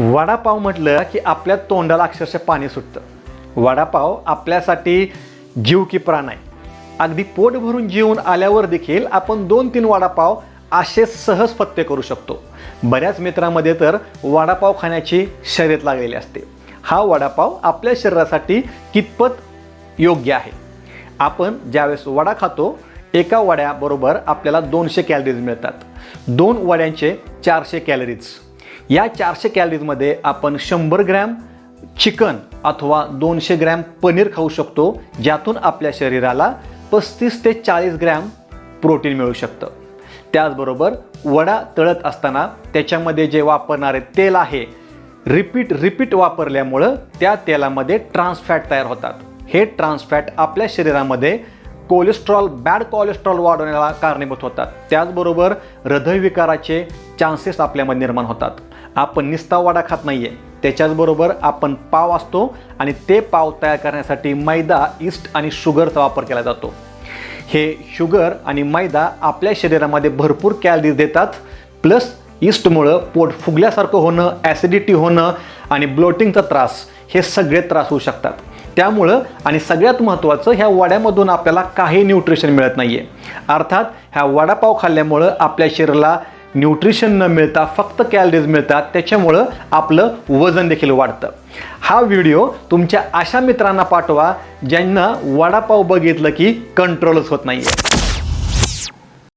वडापाव म्हटलं की आपल्या तोंडाला अक्षरशः पाणी सुटतं. वडापाव आपल्यासाठी जीव की प्राण आहे. अगदी पोट भरून जेवून आल्यावर देखील आपण दोन तीन वडापाव असे सहज फत्ते करू शकतो. बऱ्याच मित्रांमध्ये तर वडापाव खाण्याची शर्यत लागलेली असते. हा वडापाव आपल्या शरीरासाठी कितपत योग्य आहे? आपण ज्यावेळेस वडा खातो एका वड्याबरोबर आपल्याला दोनशे कॅलरीज मिळतात. दोन वड्यांचे चारशे कॅलरीज. या चारशे कॅलरीजमध्ये आपण शंभर ग्रॅम चिकन अथवा दोनशे ग्रॅम पनीर खाऊ शकतो ज्यातून आपल्या शरीराला पस्तीस ते चाळीस ग्रॅम प्रोटीन मिळू शकतं. त्याचबरोबर वडा तळत असताना त्याच्यामध्ये जे वापरणारे तेल आहे रिपीट रिपीट वापरल्यामुळं त्या तेलामध्ये ट्रान्सफॅट तयार होतात. हे ट्रान्सफॅट आपल्या शरीरामध्ये कोलेस्ट्रॉल बॅड कोलेस्ट्रॉल वाढवण्याला कारणीभूत होतात. त्याचबरोबर हृदयविकाराचे चान्सेस आपल्यामध्ये निर्माण होतात. आपण निस्ता वडा खात नाही आहे त्याच्याचबरोबर आपण पाव असतो आणि ते पाव तयार करण्यासाठी मैदा इस्ट आणि शुगरचा वापर केला जातो. हे शुगर आणि मैदा आपल्या शरीरामध्ये भरपूर कॅलरीज देतात प्लस ईस्टमुळं पोट फुगल्यासारखं होणं ॲसिडिटी होणं आणि ब्लोटिंगचा त्रास हे सगळे त्रास होऊ शकतात. त्यामुळं आणि सगळ्यात महत्त्वाचं ह्या वड्यामधून आपल्याला काही न्यूट्रिशन मिळत नाही आहे अर्थात ह्या वडापाव खाल्ल्यामुळं आपल्या शरीराला न्यूट्रिशन न मिळता फक्त कॅलरीज मिळतात त्याच्यामुळं आपलं वजन देखील वाढतं. हा व्हिडिओ तुमच्या अशा मित्रांना पाठवा ज्यांना वडापाव बघितलं की कंट्रोलच होत नाही आहे